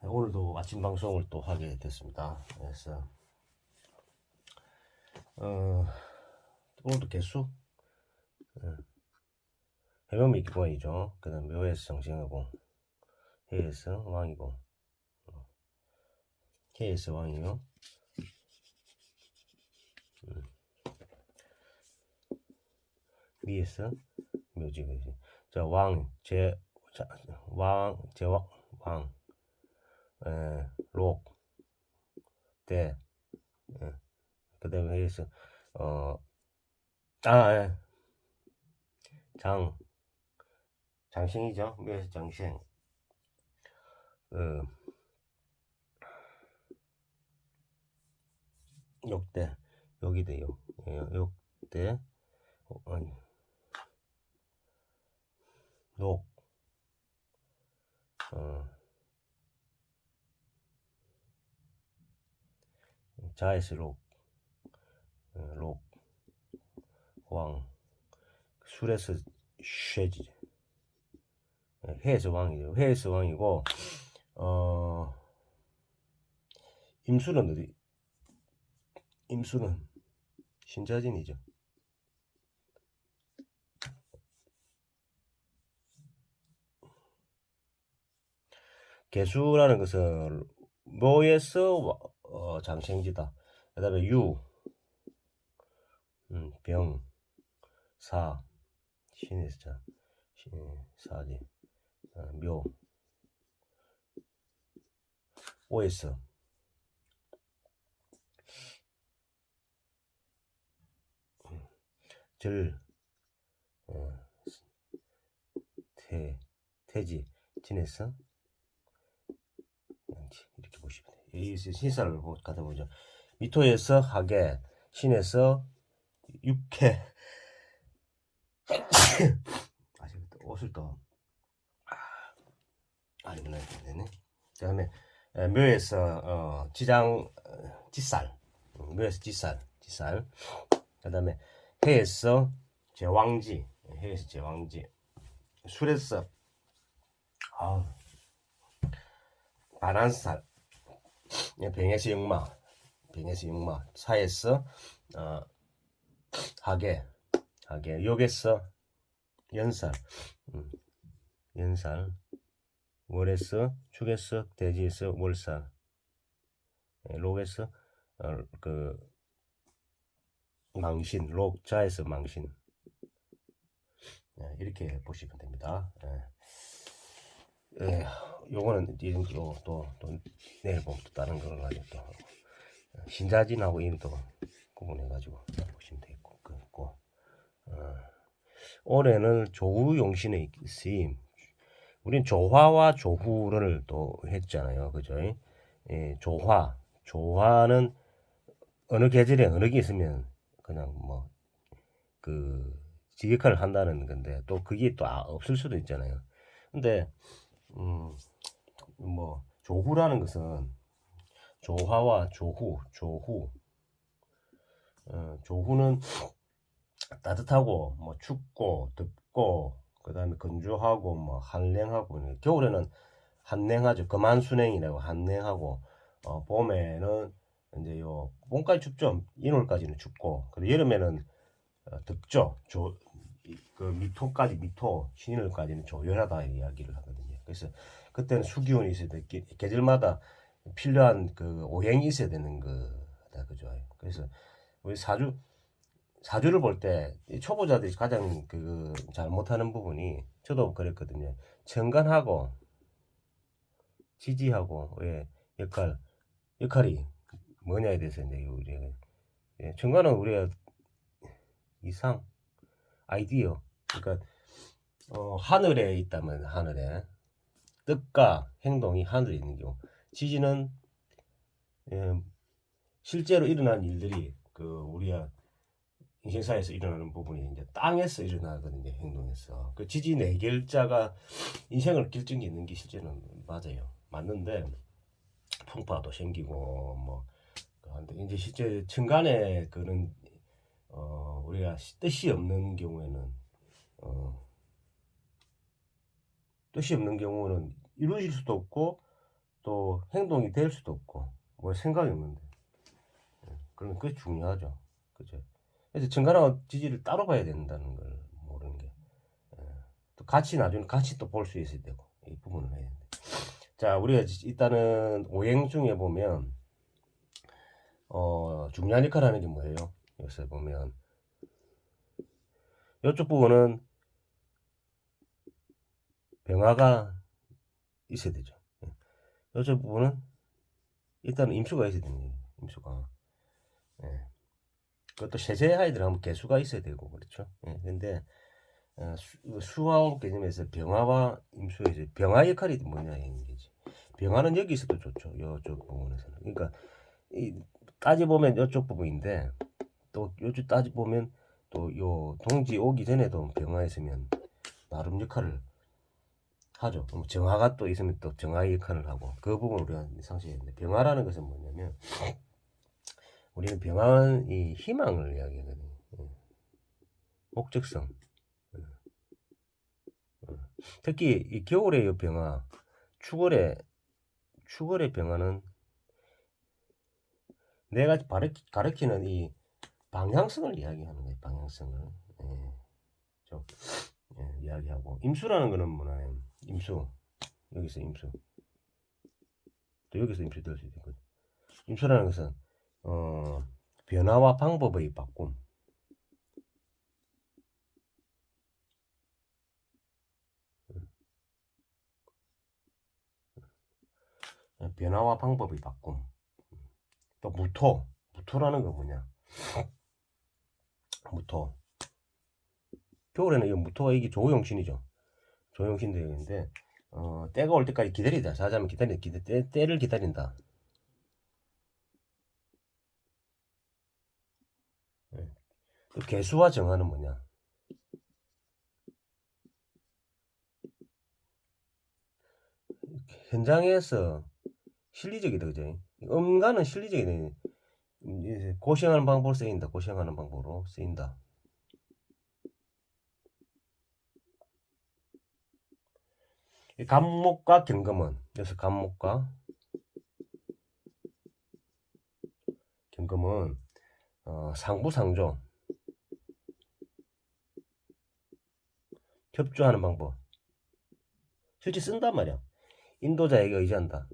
오늘도 아침 방송을 또 하게 됐습니다. 그래서 어, 오늘도 개수 예. 해범이 기본이죠. 그다음 묘에서 정신하고 해에서 왕이고 어. 해에서 왕이요. 음. 위에서 묘지 그지. 자, 왕, 제, 자, 왕, 제왕, 왕, 에, 록, 대, 예. 그 다음에 여기서, 어, 아, 예. 장, 장생이죠. 묘에서 장생. 그, 욕대, 여기도 욕, 예, 욕대, 어, 아니, 녹, 어, 자에서 록, 어, 록, 왕, 술에서 쉐지, 예, 해에서 왕이죠. 해에서 왕이고, 어, 임수는 어디? 임수는 신자진이죠. 개수라는 것은 묘에서 어, 장생지다. 그 다음에 유, 음, 병, 사, 신에서 자, 신, 사지, 어, 묘, 음, 절, 어, 태, 태지, 진에서 양지 이렇게 보시면 돼요. 이 신사를 보- 갖다 보죠. 미토에서 하계, 신에서 육회. 아, 지금 또 옷을 또 아, 이거는 되네. 그 다음에 에, 묘에서 어, 지장 어, 지살, 음, 묘에서 지살, 지살. 그 다음에 해에서 제왕지, 해에서 제왕지. 술에서 아 바란살, 예, 병에서 역마, 병에서 역마, 사에서 어, 하계, 하계, 욕에서 연살, 음, 연살, 월에서 축에서 대지에서 월살, 예, 록에서 어, 그 망신, 록자에서 망신, 예, 이렇게 보시면 됩니다. 예. 예, 요거는 이런 또또 또 내일 보면 또 다른 걸 가지고 또 신자진하고 이런 또 구분해 가지고 보시면 되겠고 그고. 어, 올해는 조후 용신의 쓰임. 우린 조화와 조후를 또 했잖아요. 그죠? 예, 조화. 조화는 어느 계절에 어느 게 있으면 그냥 뭐그 지역화를 한다는 건데 또 그게 또 아- 없을 수도 있잖아요. 근데 음, 뭐 조후라는 것은 조화와 조후, 조후. 어, 조후는 따뜻하고 뭐 춥고 덥고 그다음에 건조하고 뭐 한랭하고 겨울에는 한냉하죠. 금한순행이라고 한냉하고 어, 봄에는 이제 요 봄까지 춥죠. 인월까지는 춥고 그리고 여름에는 어, 덥죠. 조, 이- 그 미토까지 미토 신일까지는 조열하다 이야기를 하거든요. 그래서 그때는 수기온이 있어야 돼. 계- 계절마다 필요한 그 오행이 있어야 되는 거다 그죠. 그래서 우리 사주 사주를 볼 때 초보자들이 가장 그 잘못하는 부분이 저도 그랬거든요. 천간하고 지지하고 왜 역할 역할이 뭐냐에 대해서 이제 우리 예, 천간은 우리가 이상 아이디어 그러니까 어, 하늘에 있다면 하늘에 뜻과 행동이 하늘에 있는 경우 지지는 예, 실제로 일어난 일들이 그 우리가 인생사에서 일어나는 부분이 이제 땅에서 일어나거든요 행동에서. 그 지지 네 글자가 인생을 결정짓는 게 실제는 맞아요. 맞는데 풍파도 생기고 뭐 근데 이제 실제 천간에 그런 어 우리가 뜻이 없는 경우에는 어 뜻이 없는 경우는 이루어질 수도 없고 또 행동이 될 수도 없고 뭐 생각이 없는데 예, 그러면 그게 중요하죠. 그죠? 그래서 증가랑 지지를 따로 봐야 된다는 걸 모르는 게. 예, 또 같이 나중에 같이 또 볼 수 있어야 되고 이 부분을 해야 되는데. 자, 우리가 일단은 오행 중에 보면 어, 중요한 역할을 하는 게 뭐예요? 여기서 보면 이쪽 부분은 병화가 있어야 되죠. 예. 이쪽 부분은 일단 임수가 있어야 되는 거예요. 임수가. 예. 그것도 세제하에 들어가면 개수가 있어야 되고 그렇죠. 예. 근데 어, 수, 수화업 개념에서 병화와 이제 병화 역할이 뭐냐 이런 거지. 병화는 여기 있어도 좋죠. 이쪽 부분에서는. 그러니까 이 따져 보면 이쪽 부분인데 또 요쪽 따져 보면 또 요 동지 오기 전에도 병화 있으면 나름 역할을 하죠. 그럼 정화가 또 있으면 또 정화의 역할을 하고 그 부분 우리가 상시했는데 병화라는 것은 뭐냐면 우리는 병화는 이 희망을 이야기하거든요. 예. 목적성. 예. 예. 특히 이 겨울의 이 병화, 추월의 추월의 병화는 내가 가르치, 가르치 는 이 방향성을 이야기하는 거예요. 방향성을. 예. 좀, 예, 이야기하고 임수라는 거는 뭐냐면 임수 여기서 임수 또 여기서 임수 될 수 있거든. 임수라는 것은 어, 변화와 방법의 바꿈. 예, 변화와 방법의 바꿈. 또 무토. 무토라는 건 뭐냐? 무토. 겨울에는 이 무토가 이게 조용신이죠. 조용신 대회인데 어, 때가 올 때까지 기다리다. 자자면 기다리, 기다, 때, 때를 기다린다. 예. 또 개수와 정화는 뭐냐? 현장에서 실리적이다, 그죠? 음가는 실리적이다. 이제 고시행하는 방법으로 쓰인다. 고시행하는 방법으로 쓰인다. 이 간목과 경금은 그래서 간목과 경금은 어, 상부상조. 협조하는 방법. 실제 쓴단 말이야. 인도자에게 의지한다.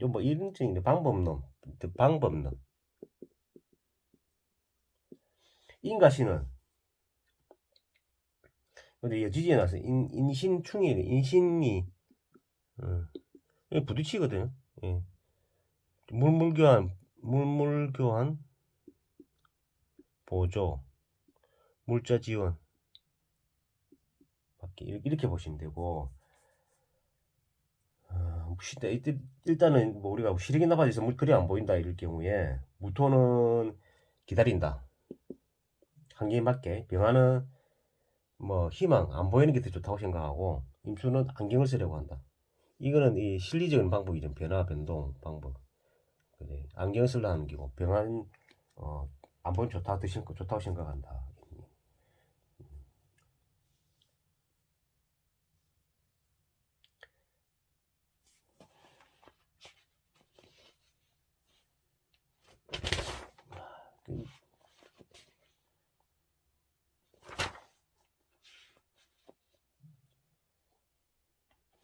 좀뭐 이런 쪽인데 방법론. 방법론. 인가시는 근데 이 지지에 나서 인, 인신충이 인신이 어, 이게 부딪히거든요. 예. 물물교환 물물교환 보조. 물자 지원. 밖에 이렇게, 보시면 되고. 어, 일단은 뭐 우리가 시력이 나빠져서 물 그리 안 보인다 이럴 경우에 무토는 기다린다. 한계에 맞게. 병화는 뭐 희망 안 보이는 게 더 좋다고 생각하고 임수는 안경을 쓰려고 한다. 이거는 이 실리적인 방법이죠. 변화 변동 방법. 그래. 안경 쓰려는 기고 병안 어, 안 보면 좋다 드신 거 좋다고 생각한다.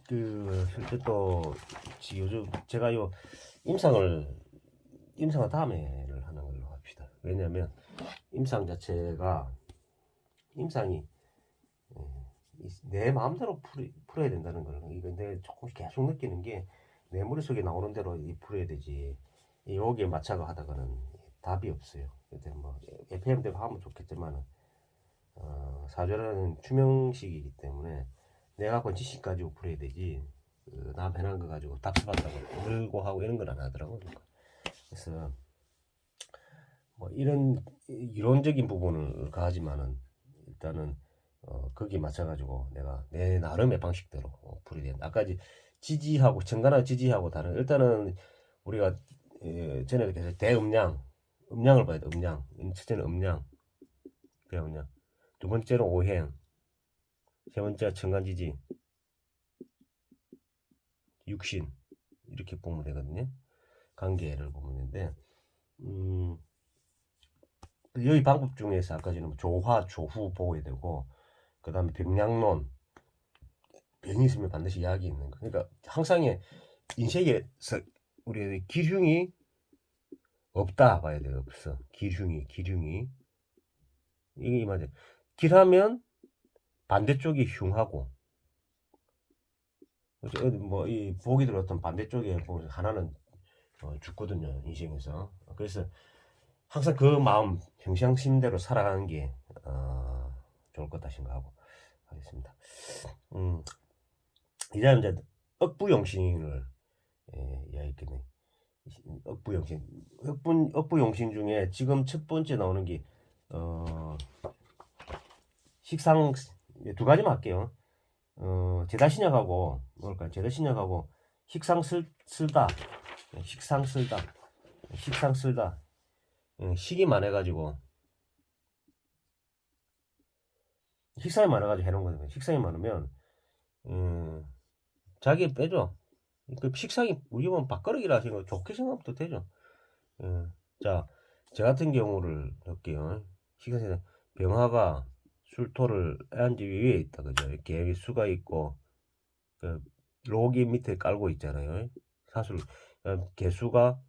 그 실제 또 지- 요즘 제가 요 임상을 임상을 다음에를 하는 걸로 합시다. 왜냐면 임상 자체가 임상이 어, 이- 내 마음대로 풀, 풀어야 된다는 걸 이거 내 조금 계속 느끼는 게 내 머릿속에 나오는 대로 이 풀어야 되지 이 여기에 맞춰가 하다가는 답이 없어요. 근데 뭐 FM대로 하면 좋겠지만은 어, 사주라는 추명식이기 때문에 내가 가지고 풀어야 되지. 그, 남 해난 거 가지고 답답하다고 들고 하고 이런 건 안 하더라고. 그래서 뭐 이런 이론적인 부분을 가지만은 일단은 어, 거기에 맞춰가지고 내가 내 나름의 방식대로 어, 풀어야 된다 아까 이제 지지하고 정관하고 지지하고 다른 일단은 우리가 예, 전에도 계속 대음량 음량을 봐야 돼 음량. 첫째는 음량. 대음량. 두 번째는 오행 세 번째가 청간지지 육신 이렇게 보면 되거든요. 관계를 보면 되는데 음, 여기 방법 중에서 아까 전에 조화 조후 보호야 되고 그 다음에 병량론 병이 있으면 반드시 약이 있는 거. 그러니까 항상의 인생에서 우리 기흉이 없다 봐야 돼요. 없어. 기흉이 기흉이 이게 맞아. 길하면 반대쪽이 흉하고 뭐이 보기 들었던 반대쪽에 보면 하나는 어, 죽거든요 인생에서. 그래서 항상 그 마음 평상심대로 살아가는 게 어, 좋을 것 같다 생각하고 하겠습니다. 음, 이제 이제 억부용신을 예, 이야기했겠네. 억부용신, 억부 억부용신 중에 지금 첫 번째 나오는 게 어, 식상 두 가지만 할게요. 어, 제다 신약하고 뭘까? 제다 신약하고 식상 쓸, 쓸다, 예, 식상 쓸다, 식상 쓸다. 예, 식이 많아가지고 식상이 많아가지고 해놓은 거거든요. 식상이 많으면 음, 자기 빼줘. 그 식상이 우리 보면 밥그릇이라 하시는 거 좋게 생각부터 되죠. 예. 자, 저 같은 경우를 할게요. 식상에 병화가 술토를 애한지 위에 있다 그죠? 이렇게 수가 있고 그 록이 밑에 깔고 있잖아요. 사술 어, 개수가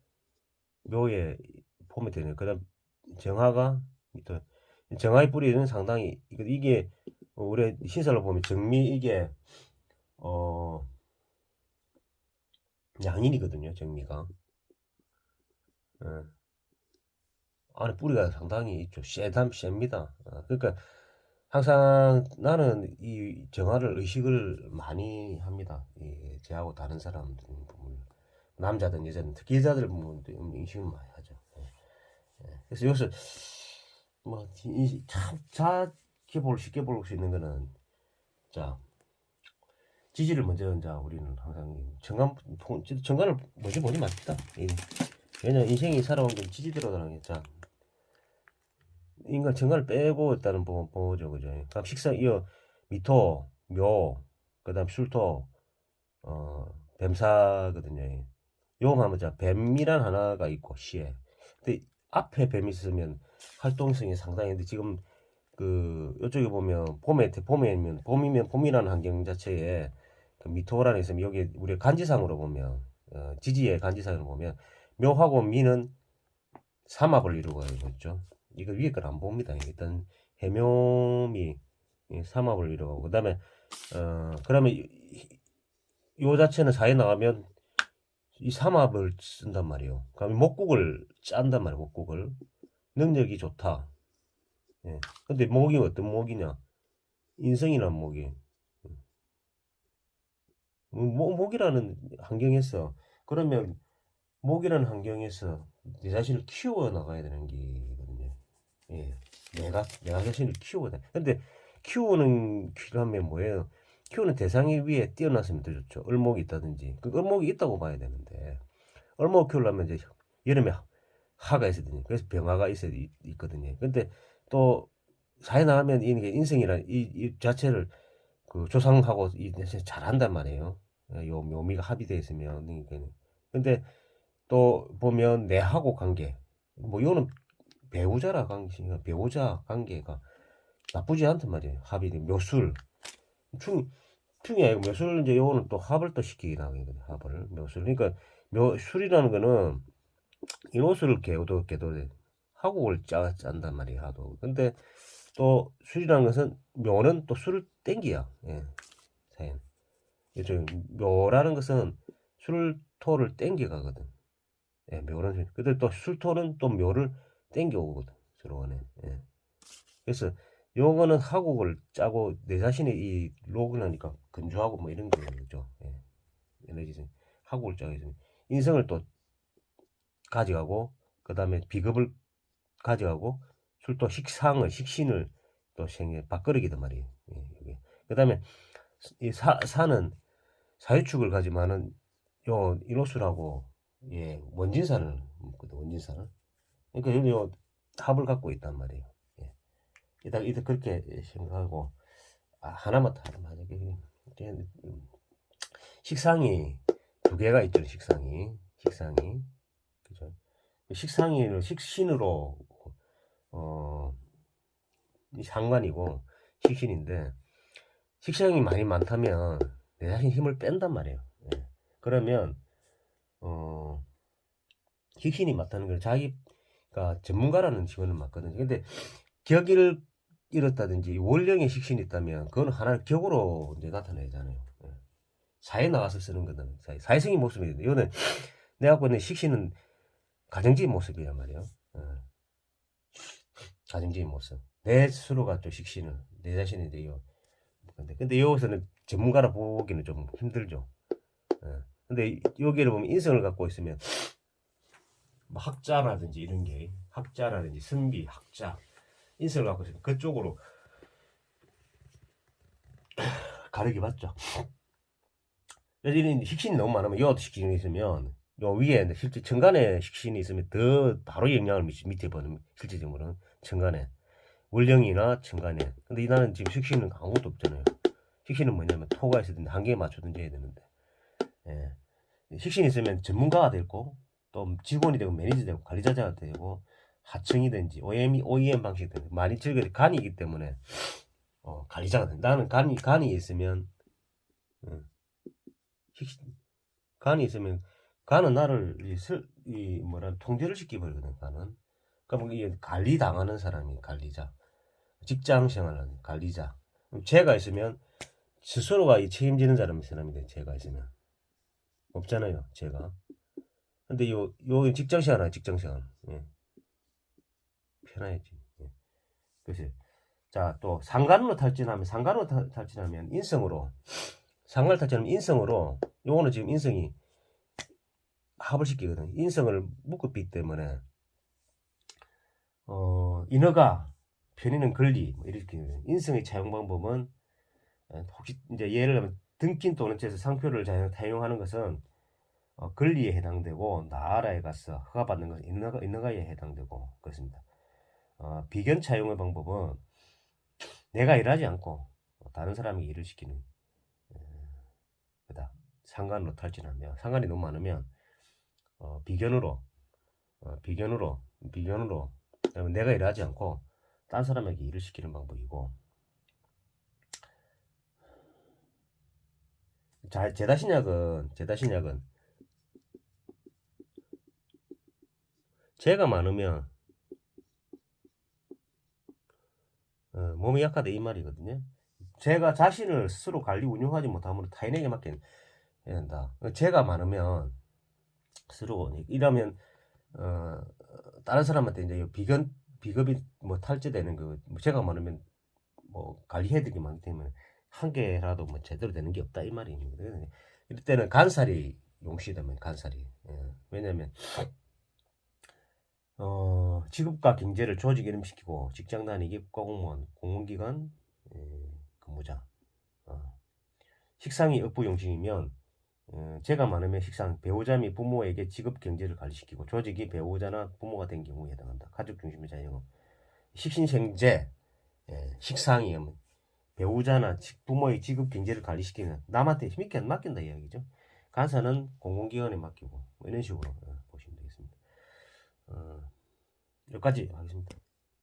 묘에 폼이 되네요. 그다음 정화가 밑에 정화의 뿌리는 상당히 이게 우리 신설로 보면 정미 이게 어 양인이거든요. 정미가 예. 안에 뿌리가 상당히 있죠. 쎄담 쎄입니다. 어, 그러니까 항상 나는 이 정화를 의식을 많이 합니다. 이 제하고 다른 사람들 남자든 여자든 특히 여자들 보면 의식을 많이 하죠. 예. 예. 그래서 여기서 뭐참 작게 볼 쉽게 볼 수 있는 거는 자 지지를 먼저 이제 우리는 항상 정관 정관을 먼저 보지 맙시다. 왜냐 인생이 살아온 건 지지대로 가는 게 자. 인간 정관을 빼고 일단은 보, 보죠, 그죠? 그럼 식상, 이어, 미토, 묘, 그 다음 술토, 어, 뱀사거든요. 요거 하면 자, 뱀이란 하나가 있고, 시에. 근데 앞에 뱀이 있으면 활동성이 상당한데 지금 그, 요쪽에 보면, 봄에, 봄에면, 봄이면 봄이라는 환경 자체에 그 미토라는 있으면 여기 우리 간지상으로 보면, 어, 지지의 간지상으로 보면, 묘하고 미는 삼합을 이루고 있죠. 이거 위에 걸 안 봅니다. 일단 해묘미 삼합을 이루고 그 다음에 어 그러면 요 자체는 사에 나가면 이 삼합을 쓴단 말이에요. 그러면 목국을 짠단 말이에요. 목국을 능력이 좋다. 예. 근데 목이 어떤 목이냐? 인성이란 목이. 목, 목이라는 환경에서 그러면 목이라는 환경에서 내 자신을 키워 나가야 되는 게 예, 내가 내가 자신을 키우고 다 근데 키우는 키우면 뭐예요? 키우는 대상이 위에 뛰어났으면 더 좋죠. 을목이 있다든지. 그 을목이 있다고 봐야 되는데. 을목 키우려면 이제 여름에 하가 있어야 되니. 그래서 병화가 있어야 있, 거든요. 근데 또 사회 나가면 이게 인생이란 이, 이 자체를 그 조상하고 이 잘한단 말이에요. 요 묘미가 합의되어 있으면. 근데 또 보면 내하고 관계. 뭐 요는 배우자라 관계가 배우자 관계가 나쁘지 않단 말이에요. 합이 묘술 충 충이 아니고 묘술 이제 요거는 또 합을 또 시키긴 하거든요. 합을 묘술 그러니까 묘술이라는 거는 인옷을 개도 개도 하고를 짜 짠단 말이에요. 하도 근데 또 술이라는 것은 묘는 또 술을 땡기야. 예. 사연. 이쪽 묘라는 것은 술토를 땡겨 가거든. 예, 묘는 근데 또 술토는 또 묘를 땡겨오거든 들어오네. 예. 그래서 요거는 하곡을 짜고 내 자신이 이 로그나니까 건조하고 뭐 이런 거죠. 예. 에너지 하곡을 짜고 있으면 인성을 또 가져가고 그 다음에 비급을 가져가고 술도 식상을 식신을 또 생겨 밥그릇이단 말이에요. 예, 그 다음에 이 사, 사는 사유축을 가지만은 요 이로수라고 예 원진산을 원진산을 그러니까 요 합을 갖고 있단 말이에요. 예. 이따 이따 그렇게 생각하고 아, 하나만 더 하면 식상이 두 개가 있죠 식상이 식상이 그죠 식상이는 식신으로 어이 상관이고 식신인데 식상이 많이 많다면 내 자신 힘을 뺀단 말이에요 예. 그러면 어 식신이 많다는 걸 자기 가 전문가라는 직원은 맞거든요. 근데 격을 잃었다든지 원령의 식신이 있다면 그건 하나의 격으로 이제 나타내잖아요. 예. 사회 나가서 쓰는 거는 사회, 사회성의 모습이거든요 이거는 내가 있는 식신은 가정적인 모습이란 말이에요. 예. 가정적인 모습. 내 스스로가 좀 식신을 내 자신에 대해요 근데, 근데 여기서는 전문가라 보기는 좀 힘들죠. 예. 근데 여기를 보면 인성을 갖고 있으면 뭐 학자라든지 이런 게 학자라든지 선비 학자 인성을 갖고 있으면 그쪽으로 가르기 받죠? 그래서 이런 식신이 너무 많으면 요 식신이 있으면 요 위에 실제 천간에 식신이 있으면 더 바로 영향을 미치 밑에 보는 실제적으로는 천간에 월령이나 천간에 근데 이 나는 지금 식신은 아무것도 없잖아요. 식신은 뭐냐면 토가 있어야 되는데 한계에 맞춰든지 해야 되는데. 예. 식신이 있으면 전문가가 되고 또 직원이 되고 매니저 되고 관리자가 되고 하청이든지 OEM, OEM 방식 등 많이 즐겨 간이기 때문에 어, 관리자가 돼 나는 간이 간이 있으면 음, 간이 있으면 간은 나를 이, 슬, 이 뭐라 통제를 시키버리거든 간은. 그러면 이 관리 당하는 사람이 관리자 직장 생활하는 관리자. 그럼 죄가 있으면 스스로가 이 책임지는 사람이 사람이 돼 죄가 있으면. 없잖아요 죄가 근데 요, 요 직장 생활 직장 생활 예. 편해야지 예. 그래서 자또 상관으로 탈진하면 상관으로 탈- 탈진하면 인성으로 상관을 탈진하면 인성으로 요거는 지금 인성이 합을 시키거든. 인성을 묶었기 때문에 어 인어가 편의는 권리 뭐 이렇게 인성의 차용 방법은 어, 혹시 이제 예를 들면 등긴 또는 제에서 상표를 자- 사용하는 것은 어, 권리에 해당되고 나라에 가서 허가받는 것은 인어가, 인어가에 해당되고 그렇습니다. 어, 비견 차용의 방법은 내가 일하지 않고 다른 사람이 일을 시키는 어, 그다 상관으로 탈진하면 상관이 너무 많으면 어, 비견으로 어, 비견으로 비견으로 내가 일하지 않고 딴 사람에게 일을 시키는 방법이고 자, 제다신약은 제다신약은 죄가 많으면 어, 몸이 약하다 이 말이거든요. 제가 자신을 스스로 관리 운영하지 못하면 타인에게 맡겨야 된다. 죄가 많으면 스스로 이러면 어 다른 사람한테 이제 비건 비급이 뭐 탈제되는 거 제가 많으면 뭐 관리해야 되기 많기 때문에 한 개라도 뭐 제대로 되는 게 없다 이 말입니다. 이럴 때는 간살이 용시되면 간살이 예. 왜냐면 어 직업과 경제를 조직 이름시키고 직장 다니기 국가공무원 공무기관 예, 근무자 어. 식상이 업부 용식이면 어, 죄가 많으면 식상 배우자 및 부모에게 직업 경제를 관리시키고 조직이 배우자나 부모가 된 경우에 해당한다. 가족 중심의 자영업 식신생제 예, 식상이 배우자나 직- 부모의 직업 경제를 관리시키는 남한테 힘있게 안 맡긴다 이야기죠. 간사는 공공기관에 맡기고 뭐 이런 식으로 어, 여기까지 하겠습니다.